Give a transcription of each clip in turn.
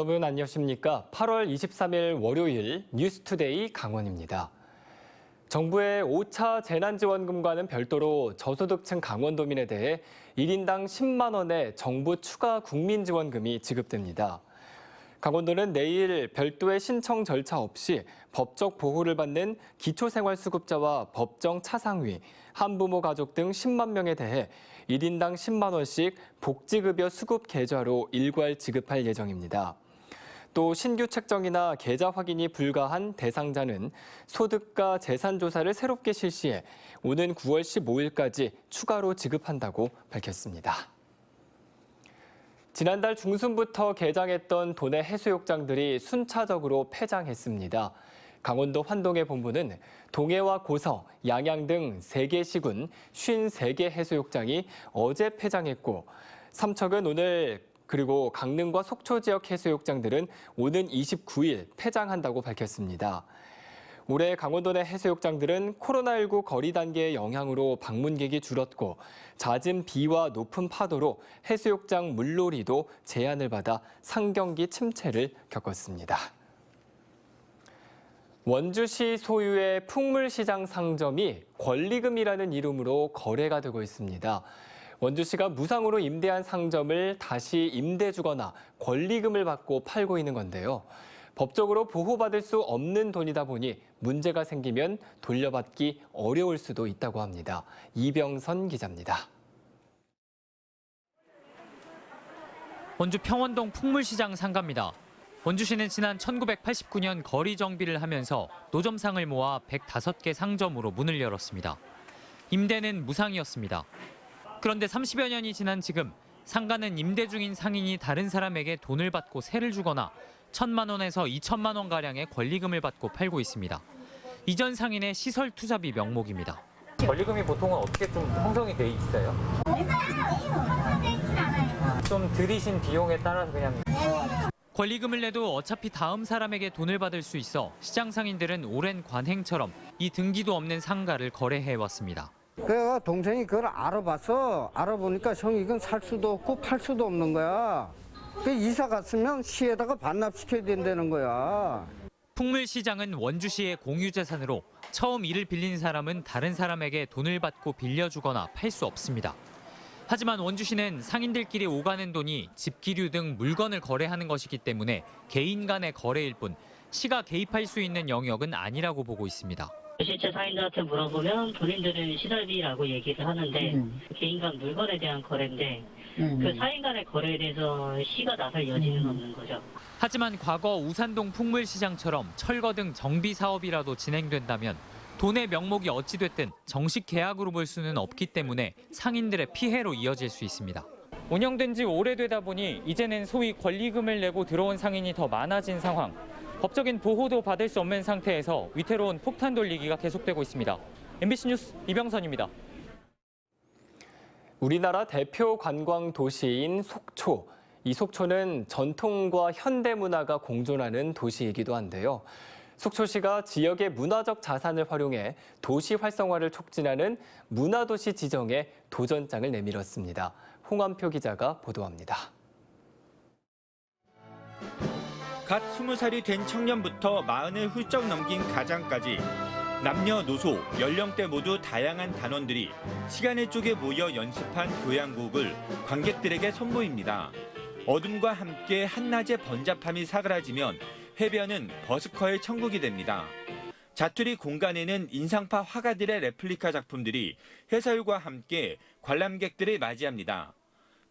여러분 안녕하십니까? 8월 23일 월요일 뉴스투데이 강원입니다. 정부의 5차 재난지원금과는 별도로 저소득층 강원도민에 대해 1인당 10만 원의 정부 추가 국민지원금이 지급됩니다. 강원도는 내일 별도의 신청 절차 없이 법적 보호를 받는 기초생활수급자와 법정 차상위, 한부모 가족 등 10만 명에 대해 1인당 10만 원씩 복지급여 수급 계좌로 일괄 지급할 예정입니다. 또 신규 책정이나 계좌 확인이 불가한 대상자는 소득과 재산 조사를 새롭게 실시해 오는 9월 15일까지 추가로 지급한다고 밝혔습니다. 지난달 중순부터 개장했던 도내 해수욕장들이 순차적으로 폐장했습니다. 강원도 환동의 본부는 동해와 고서, 양양 등 3개 시군 53개 해수욕장이 어제 폐장했고 삼척은 오늘 그리고 강릉과 속초 지역 해수욕장들은 오는 29일 폐장한다고 밝혔습니다. 올해 강원도 내 해수욕장들은 코로나19 거리 단계의 영향으로 방문객이 줄었고 잦은 비와 높은 파도로 해수욕장 물놀이도 제한을 받아 상경기 침체를 겪었습니다. 원주시 소유의 풍물시장 상점이 권리금이라는 이름으로 거래가 되고 있습니다. 원주시가 무상으로 임대한 상점을 다시 임대 주거나 권리금을 받고 팔고 있는 건데요. 법적으로 보호받을 수 없는 돈이다 보니 문제가 생기면 돌려받기 어려울 수도 있다고 합니다. 이병선 기자입니다. 원주 평원동 풍물시장 상가입니다. 원주시는 지난 1989년 거리 정비를 하면서 노점상을 모아 105개 상점으로 문을 열었습니다. 임대는 무상이었습니다. 그런데 30여 년이 지난 지금 상가는 임대 중인 상인이 다른 사람에게 돈을 받고 세를 주거나 1천만 원에서 2천만 원 가량의 권리금을 받고 팔고 있습니다. 이전 상인의 시설 투자비 명목입니다. 권리금이 보통은 어떻게 좀 형성이 돼 있어요? 좀 들이신 비용에 따라서 그냥 권리금을 내도 어차피 다음 사람에게 돈을 받을 수 있어 시장 상인들은 오랜 관행처럼 이 등기도 없는 상가를 거래해 왔습니다. 그래가 동생이 그걸 알아봐서 알아보니까 형 이건 살 수도 없고 팔 수도 없는 거야. 그 이사 갔으면 시에다가 반납시켜야 된다는 거야. 풍물시장은 원주시의 공유재산으로 처음 이를 빌린 사람은 다른 사람에게 돈을 받고 빌려주거나 팔 수 없습니다. 하지만 원주시는 상인들끼리 오가는 돈이 집기류 등 물건을 거래하는 것이기 때문에 개인 간의 거래일 뿐 시가 개입할 수 있는 영역은 아니라고 보고 있습니다. 실제 상인들한테 물어보면 본인들은 시설비라고 얘기를 하는데 개인 간 물건에 대한 거래인데 그 사인 간의 거래에 대해서 시가 나설 여지는 없는 거죠. 하지만 과거 우산동 풍물시장처럼 철거 등 정비 사업이라도 진행된다면 돈의 명목이 어찌됐든 정식 계약으로 볼 수는 없기 때문에 상인들의 피해로 이어질 수 있습니다. 운영된 지 오래되다 보니 이제는 소위 권리금을 내고 들어온 상인이 더 많아진 상황. 법적인 보호도 받을 수 없는 상태에서 위태로운 폭탄 돌리기가 계속되고 있습니다. MBC 뉴스 이병선입니다. 우리나라 대표 관광 도시인 속초. 이 속초는 전통과 현대 문화가 공존하는 도시이기도 한데요. 속초시가 지역의 문화적 자산을 활용해 도시 활성화를 촉진하는 문화도시 지정에 도전장을 내밀었습니다. 홍한표 기자가 보도합니다. 갓 20살이 된 청년부터 마흔을 훌쩍 넘긴 가장까지 남녀노소, 연령대 모두 다양한 단원들이 시간을 쪼개 모여 연습한 교향곡을 관객들에게 선보입니다. 어둠과 함께 한낮의 번잡함이 사그라지면 해변은 버스커의 천국이 됩니다. 자투리 공간에는 인상파 화가들의 레플리카 작품들이 해설과 함께 관람객들을 맞이합니다.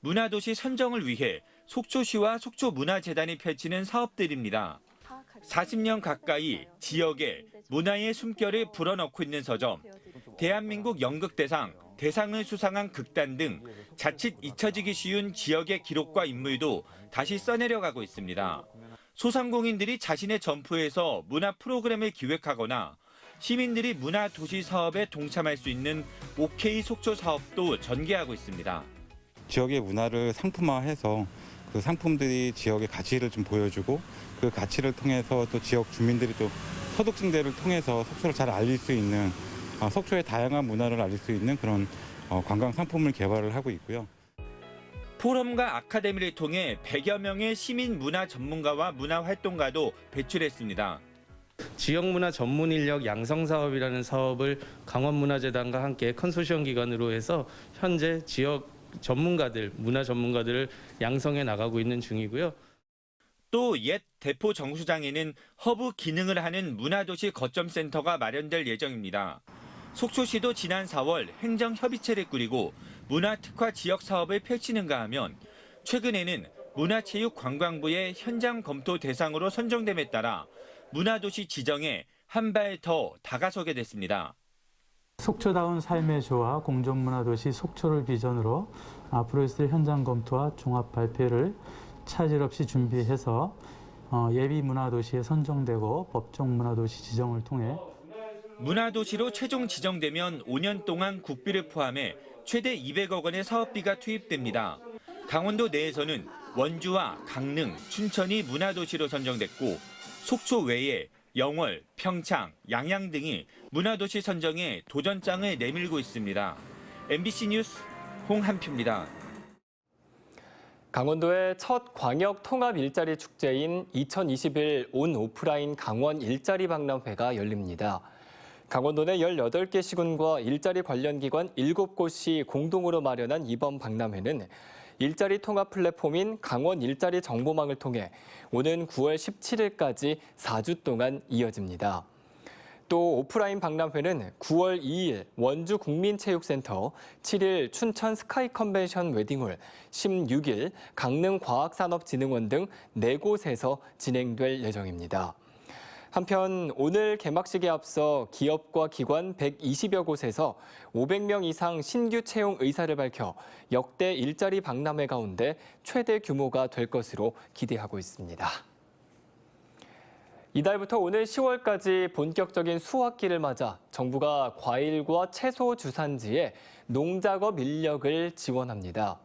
문화도시 선정을 위해 속초시와 속초문화재단이 펼치는 사업들입니다. 40년 가까이 지역에 문화의 숨결을 불어넣고 있는 서점, 대한민국 연극대상, 대상을 수상한 극단 등 자칫 잊혀지기 쉬운 지역의 기록과 인물도 다시 써내려가고 있습니다. 소상공인들이 자신의 점포에서 문화 프로그램을 기획하거나 시민들이 문화 도시 사업에 동참할 수 있는 OK 속초 사업도 전개하고 있습니다. 지역의 문화를 상품화해서 그 상품들이 지역의 가치를 좀 보여주고 그 가치를 통해서 또 지역 주민들이 또 소득 증대를 통해서 속초를 잘 알릴 수 있는 어, 속초의 다양한 문화를 알릴 수 있는 그런 어, 관광 상품을 개발을 하고 있고요. 포럼과 아카데미를 통해 100여 명의 시민 문화 전문가와 문화 활동가도 배출했습니다. 지역문화 전문 인력 양성 사업이라는 사업을 강원문화재단과 함께 컨소시엄 기관으로 해서 현재 지역 전문가들, 문화 전문가들을 양성해 나가고 있는 중이고요. 또 옛 대포 정수장에는 허브 기능을 하는 문화도시 거점센터가 마련될 예정입니다. 속초시도 지난 4월 행정협의체를 꾸리고 문화특화 지역 사업을 펼치는가 하면 최근에는 문화체육관광부의 현장 검토 대상으로 선정됨에 따라 문화도시 지정에 한 발 더 다가서게 됐습니다. 속초다운 삶의 조화 공존문화도시 속초를 비전으로 앞으로 있을 현장 검토와 종합 발표를 차질 없이 준비해서 어, 예비 문화도시에 선정되고 법정 문화도시 지정을 통해 문화도시로 최종 지정되면 5년 동안 국비를 포함해 최대 200억 원의 사업비가 투입됩니다. 강원도 내에서는 원주와 강릉, 춘천이 문화도시로 선정됐고 속초 외에 영월, 평창, 양양 등이 문화도시 선정에 도전장을 내밀고 있습니다. MBC 뉴스 홍한표입니다. 강원도의 첫 광역 통합 일자리 축제인 2021 온 오프라인 강원 일자리 박람회가 열립니다. 강원도 내 18개 시군과 일자리 관련 기관 7곳이 공동으로 마련한 이번 박람회는 일자리 통합 플랫폼인 강원 일자리 정보망을 통해 오는 9월 17일까지 4주 동안 이어집니다. 또 오프라인 박람회는 9월 2일 원주 국민체육센터, 7일 춘천 스카이 컨벤션 웨딩홀, 16일 강릉 과학산업진흥원 등 4곳에서 진행될 예정입니다. 한편 오늘 개막식에 앞서 기업과 기관 120여 곳에서 500명 이상 신규 채용 의사를 밝혀 역대 일자리 박람회 가운데 최대 규모가 될 것으로 기대하고 있습니다. 이달부터 오늘 10월까지 본격적인 수확기를 맞아 정부가 과일과 채소 주산지에 농작업 인력을 지원합니다.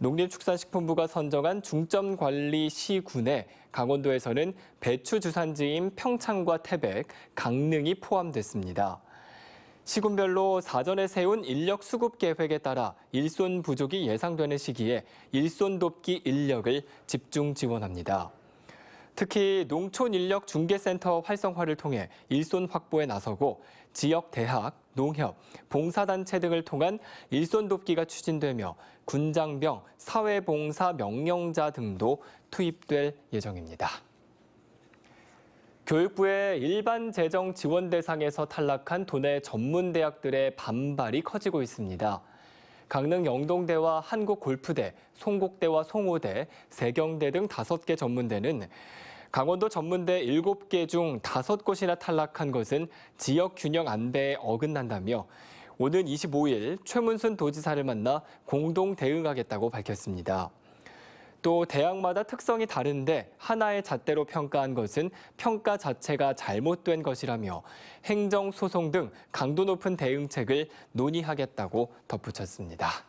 농림축산식품부가 선정한 중점 관리 시군에 강원도에서는 배추 주산지인 평창과 태백, 강릉이 포함됐습니다. 시군별로 사전에 세운 인력 수급 계획에 따라 일손 부족이 예상되는 시기에 일손 돕기 인력을 집중 지원합니다. 특히 농촌 인력 중개센터 활성화를 통해 일손 확보에 나서고 지역 대학, 농협, 봉사단체 등을 통한 일손 돕기가 추진되며 군장병, 사회봉사 명령자 등도 투입될 예정입니다. 교육부의 일반 재정 지원 대상에서 탈락한 도내 전문 대학들의 반발이 커지고 있습니다. 강릉 영동대와 한국골프대, 송곡대와 송호대, 세경대 등 다섯 개 전문대는 강원도 전문대 7개 중 5곳이나 탈락한 것은 지역 균형 안배에 어긋난다며 오는 25일 최문순 도지사를 만나 공동 대응하겠다고 밝혔습니다. 또 대학마다 특성이 다른데 하나의 잣대로 평가한 것은 평가 자체가 잘못된 것이라며 행정 소송 등 강도 높은 대응책을 논의하겠다고 덧붙였습니다.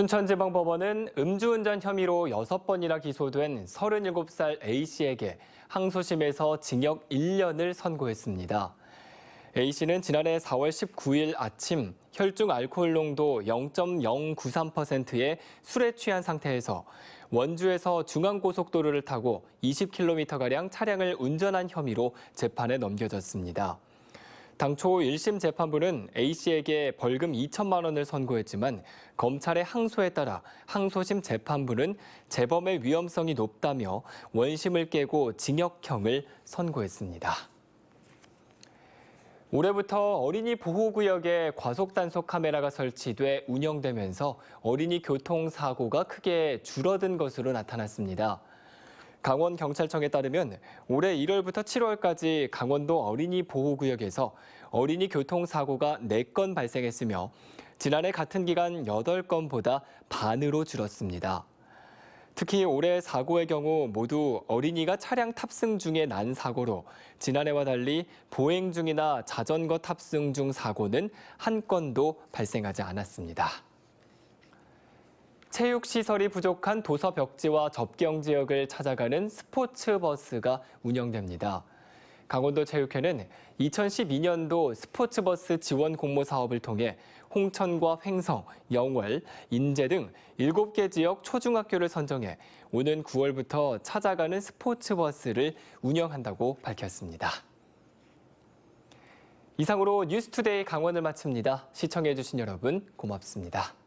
춘천지방법원은 음주운전 혐의로 여섯 번이나 기소된 37살 A씨에게 항소심에서 징역 1년을 선고했습니다. A씨는 지난해 4월 19일 아침 혈중 알코올 농도 0.093%의 술에 취한 상태에서 원주에서 중앙고속도로를 타고 20km가량 차량을 운전한 혐의로 재판에 넘겨졌습니다. 당초 1심 재판부는 A씨에게 벌금 2천만 원을 선고했지만 검찰의 항소에 따라 항소심 재판부는 재범의 위험성이 높다며 원심을 깨고 징역형을 선고했습니다. 올해부터 어린이 보호구역에 과속단속 카메라가 설치돼 운영되면서 어린이 교통사고가 크게 줄어든 것으로 나타났습니다. 강원경찰청에 따르면 올해 1월부터 7월까지 강원도 어린이 보호구역에서 어린이 교통사고가 4건 발생했으며 지난해 같은 기간 8건보다 반으로 줄었습니다. 특히 올해 사고의 경우 모두 어린이가 차량 탑승 중에 난 사고로 지난해와 달리 보행 중이나 자전거 탑승 중 사고는 한 건도 발생하지 않았습니다. 체육 시설이 부족한 도서 벽지와 접경 지역을 찾아가는 스포츠 버스가 운영됩니다. 강원도 체육회는 2012년도 스포츠 버스 지원 공모 사업을 통해 홍천과 횡성, 영월, 인제 등 7개 지역 초중학교를 선정해 오는 9월부터 찾아가는 스포츠 버스를 운영한다고 밝혔습니다. 이상으로 뉴스투데이 강원을 마칩니다. 시청해주신 여러분 고맙습니다.